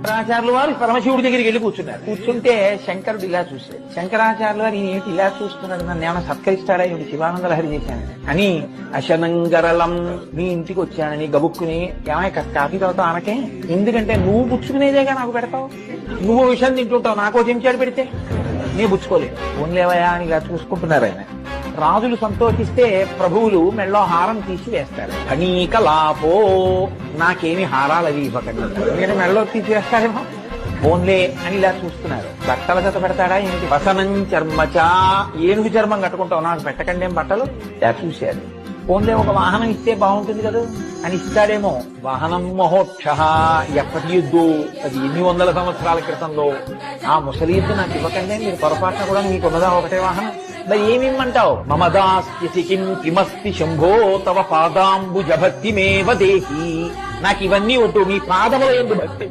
శంకరాచార్యుల వారు పరమశివుడి దగ్గరికి వెళ్ళి కూర్చున్నారు. కూర్చుంటే శంకరుడు ఇలా చూశాడు. శంకరాచార్యుల వారు ఏంటి ఇలా చూస్తున్నాడు నన్ను ఏమైనా సత్కరిస్తాడా? ఇవి శివానంద చేశాను అని అశనంగరళం మీ ఇంటికి వచ్చానని గబుక్కుని ఏమైనా కాఫీ తాగుతావు ఆనకే ఎందుకంటే నువ్వు పుచ్చుకునేదేగా నాకు పెడతావు? నువ్వు విషయం తింటుంటావు నాకో చెంచాడు పెడితే? నీ పుచ్చుకోలేదు ఓన్లేవయా అని ఇలా చూసుకుంటున్నారు ఆయన. రాజులు సంతోషిస్తే ప్రభువులు మెళ్ళో హారం తీసి వేస్తారు. అనేక లాపో నాకేమి హారాలు అవి ఇవ్వకండి. నేను మెళ్ళో తీసి వేస్తారేమో ఫోన్లే అని ఇలా చూస్తున్నారు. బట్టల జత పెడతాడా ఏంటి వసనం చర్మచా ఏనుగు చర్మం కట్టుకుంటావు. నాకు పెట్టకండి ఏం బట్టలు? ఇలా చూశారు. ఫోన్లే ఒక వాహనం ఇస్తే బాగుంటుంది కదా? అని ఇస్తాడేమో. వాహనం మహోక్ష ఎప్పటి యుద్ధు అది ఎన్ని వందల సంవత్సరాల క్రితంలో. ఆ ముసలి యుద్ధు నాకు ఇవ్వకండి మీరు పొరపాటున కూడా మీకు ఉన్నదా ఒకటే వాహనం? మరి ఏమి ఇమ్మంటావు కిం కిమస్తి శంభో తవ పాదాంబుజ భక్తిమేవ దేహి నాకు ఇవన్నీ వద్దు మీ పాదముల ఎందు భక్తి